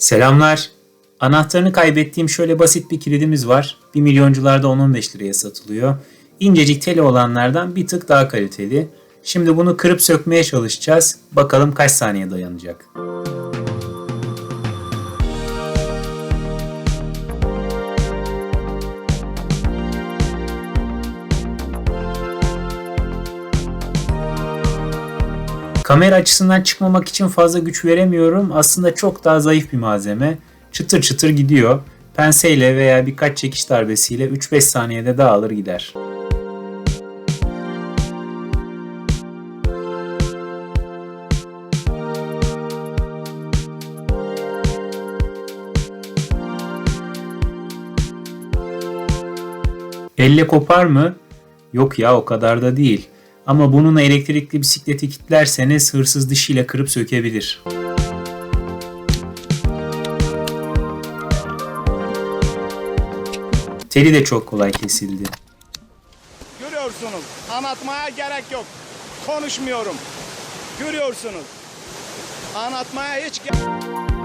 Selamlar. Anahtarını kaybettiğim şöyle basit bir kilidimiz var. 1 milyoncularda 10-15 liraya satılıyor. İncecik teli olanlardan bir tık daha kaliteli. Şimdi bunu kırıp sökmeye çalışacağız. Bakalım kaç saniye dayanacak. Kamera açısından çıkmamak için fazla güç veremiyorum. Aslında çok daha zayıf bir malzeme. Çıtır çıtır gidiyor. Penseyle veya birkaç çekiş darbesiyle 3-5 saniyede dağılır gider. Elle kopar mı? Yok ya o kadar da değil. Ama bununla elektrikli bisikleti kilitlerseniz hırsız dişiyle kırıp sökebilir. Teli de çok kolay kesildi. Görüyorsunuz. Anlatmaya gerek yok. Konuşmuyorum. Görüyorsunuz. Anlatmaya hiç gerek